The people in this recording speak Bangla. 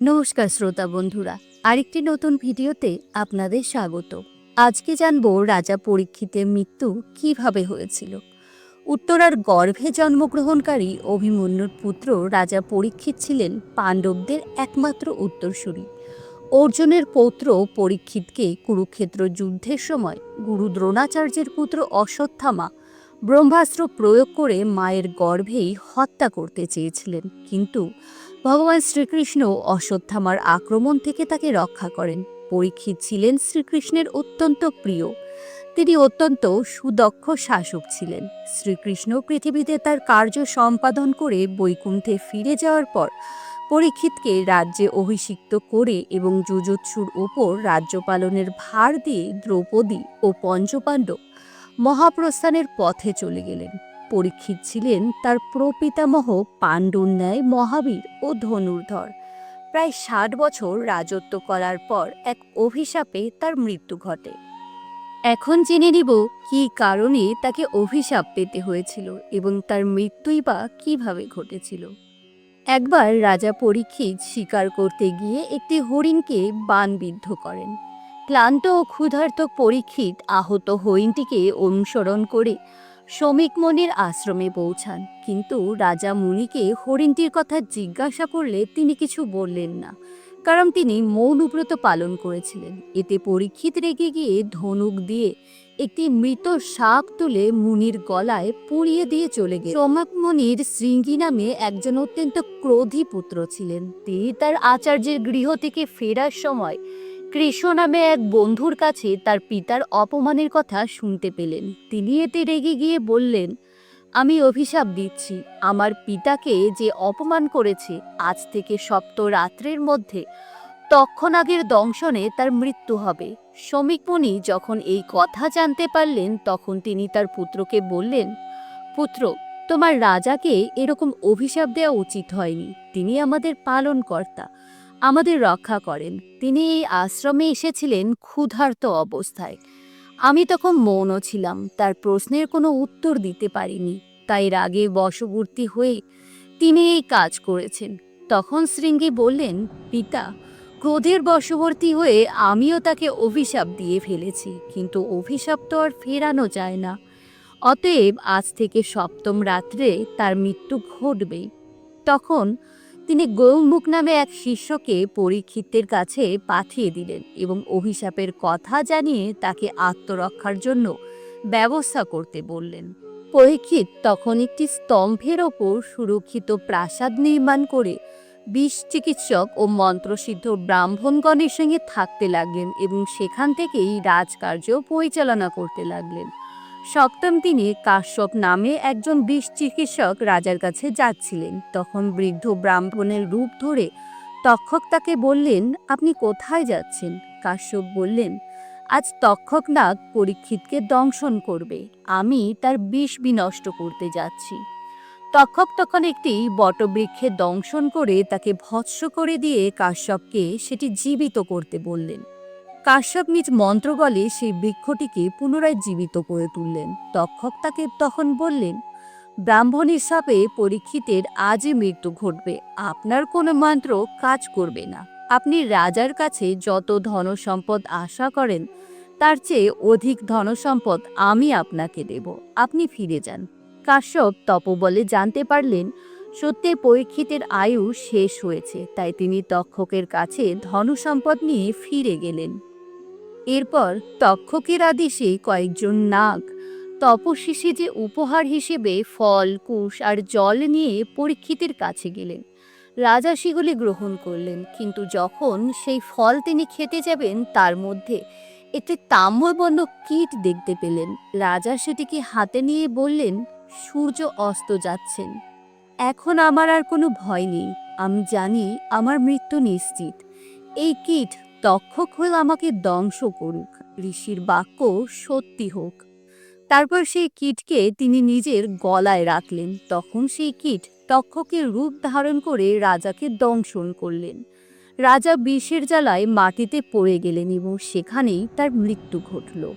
নমস্কার শ্রোতা বন্ধুরা, আরেকটি নতুন ভিডিওতে আপনাদের স্বাগত। আজকে জানব রাজা পরীক্ষিতের মৃত্যু কীভাবে হয়েছিল। উত্তরার গর্ভে জন্মগ্রহণকারী অভিমন্যুর পুত্র রাজা পরীক্ষিত ছিলেন পাণ্ডবদের একমাত্র উত্তরসূরি। অর্জুনের পৌত্র পরীক্ষিতকে কুরুক্ষেত্র যুদ্ধের সময় গুরু দ্রোণাচার্যের পুত্র অশ্বত্থামা ব্রহ্মাস্ত্র প্রয়োগ করে মায়ের গর্ভেই হত্যা করতে চেয়েছিলেন। কিন্তু ভগবান শ্রীকৃষ্ণ অশ্বত্থামার আক্রমণ থেকে তাকে রক্ষা করেন। পরীক্ষিত ছিলেন শ্রীকৃষ্ণের অত্যন্ত প্রিয়। তিনি অত্যন্ত সুদক্ষ শাসক ছিলেন। শ্রীকৃষ্ণ পৃথিবীতে তার কার্য সম্পাদন করে বৈকুণ্ঠে ফিরে যাওয়ার পর পরীক্ষিতকে রাজ্যে অভিষিক্ত করে এবং যুজুৎসুর ওপর রাজ্য পালনের ভার দিয়ে দ্রৌপদী ও পঞ্চপাণ্ডব মহাপ্রস্থানের পথে চলে গেলেন। পরীক্ষিত ছিলেন তার প্রপিতামহ পাণ্ডুর ন্যায় মহাবীর ও ধনুর্ধর। প্রায় ষাট বছর রাজত্ব করার পর এক অভিশাপে তার মৃত্যু ঘটে। এখন জেনে নিব কী কারণে তাকে অভিশাপ পেতে হয়েছিল এবং তার মৃত্যুই বা কীভাবে ঘটেছিল। একবার রাজা পরীক্ষিত শিকার করতে গিয়ে একটি হরিণকে বানবিদ্ধ করেন। ক্লান্ত ও ক্ষুধার্ত পরীক্ষিত আহত হরিণটিকে অনুসরণ করে শ্রমিক মনির আশ্রমে পৌঁছান, কিন্তু রাজা মুনিকে হরিণটির কথা জিজ্ঞাসা করলে তিনি কিছু বললেন না, কারণ তিনি মৌনব্রত পালন করেছিলেন। এতে পরীক্ষিত রেগে গিয়ে ধনুক দিয়ে একটি মৃত সাপ তুলে মুনির গলায় পুড়িয়ে দিয়ে চলে গেলেন সোমাক মুনির শৃঙ্গি নামে একজন অত্যন্ত ক্রোধী পুত্র ছিলেন। তিনি তার আচার্যের গৃহ থেকে ফেরার সময় কৃষ্ণ নামে এক বন্ধুর কাছে তার পিতার অপমানের কথা শুনতে পেলেন। তিনি এতে রেগে গিয়ে বললেন, আমি অভিশাপ দিচ্ছি। আমার পিতাকে যে অপমান করেছে আজ থেকে সপ্ত রাত্রের মধ্যে তক্ষনাগের দংশনে তার মৃত্যু হবে। শ্রমিকমণি যখন এই কথা জানতে পারলেন, তখন তিনি তার পুত্রকে বললেন, পুত্র, তোমার রাজাকে এরকম অভিশাপ দেওয়া উচিত হয়নি। তিনি আমাদের পালনকর্তা। আমাদের রক্ষা করেন। তিনি এই আশ্রমে এসেছিলেন ক্ষুধার্ত অবস্থায়। আমি তখন মৌন ছিলাম, তার প্রশ্নের কোনো উত্তর দিতে পারিনি। তাই রাগে বশবর্তী হয়ে তিনি এই কাজ করেছেন। তখন শৃঙ্গী বললেন, পিতা, ক্রোধের বশবর্তী হয়ে আমিও তাকে অভিশাপ দিয়ে ফেলেছি, কিন্তু অভিশাপ তো আর ফেরানো যায় না। অতএব আজ থেকে সপ্তম রাত্রে তার মৃত্যু ঘটবেই। তখন তিনি গৌমুখ নামে এক শিষ্যকে পরীক্ষিতের কাছে পাঠিয়ে দিলেন এবং অভিশাপের কথা জানিয়ে তাকে আত্মরক্ষার জন্য ব্যবস্থা করতে বললেন। পরীক্ষিত তখন একটি স্তম্ভের ওপর সুরক্ষিত প্রাসাদ নির্মাণ করে বিষ চিকিৎসক ও মন্ত্রসিদ্ধ ব্রাহ্মণগণের সঙ্গে থাকতে লাগলেন এবং সেখান থেকেই রাজকার্য পরিচালনা করতে লাগলেন। সপ্তম দিনে কাশ্যপ নামে একজন বিষ চিকিৎসক রাজার কাছে যাচ্ছিলেন। তখন বৃদ্ধ ব্রাহ্মণের রূপ ধরে তক্ষক তাকে বললেন, আপনি কোথায় যাচ্ছেন? কাশ্যপ বললেন, আজ তক্ষক নাগ পরীক্ষিতকে দংশন করবে। আমি তার বিষ বিনষ্ট করতে যাচ্ছি। তক্ষক তখন একটি বটবৃক্ষে দংশন করে তাকে ভৎস করে দিয়ে কাশ্যপকে সেটি জীবিত করতে বললেন। কাশ্যপ নিজ মন্ত্রবলে সেই বৃক্ষটিকে পুনরায় জীবিত করে তুললেন। তক্ষক তাকে তখন বললেন, ব্রাহ্মণ হিসাবে পরীক্ষিতের আজই মৃত্যু ঘটবে। আপনার কোনো মন্ত্র কাজ করবে না। আপনি রাজার কাছে যত ধনসম্পদ আশা করেন, তার চেয়ে অধিক ধনসম্পদ আমি আপনাকে দেব। আপনি ফিরে যান। কাশ্যপ তপবলে জানতে পারলেন, সত্যি পরীক্ষিতের আয়ু শেষ হয়েছে, তাই তিনি তক্ষকের কাছে ধনসম্পদ নিয়ে ফিরে গেলেন। এরপর তক্ষকের আদেশে কয়েকজন নাগ তপশিষে যে উপহার হিসেবে ফল, কুশ আর জল নিয়ে পরীক্ষিতের কাছে গেলেন। রাজা সেগুলি গ্রহণ করলেন, কিন্তু যখন সেই ফল তিনি খেতে যাবেন, তার মধ্যে একটি তাম্রবর্ণ কীট দেখতে পেলেন। রাজা সেটিকে হাতে নিয়ে বললেন, সূর্য অস্ত যাচ্ছেন। এখন আমার আর কোনো ভয় নেই। আমি জানি আমার মৃত্যু নিশ্চিত। এই কীট তক্ষক হয়ে আমাকে দংশ করুক, ঋষির বাক্য সত্যি হোক। তারপর সেই কীটকে তিনি নিজের গলায় রাখলেন। তখন সেই কীট তক্ষকের রূপ ধারণ করে রাজাকে দংশন করলেন। রাজা বিষের জ্বালায় মাটিতে পড়ে গেলেন এবং সেখানেই তার মৃত্যু ঘটল।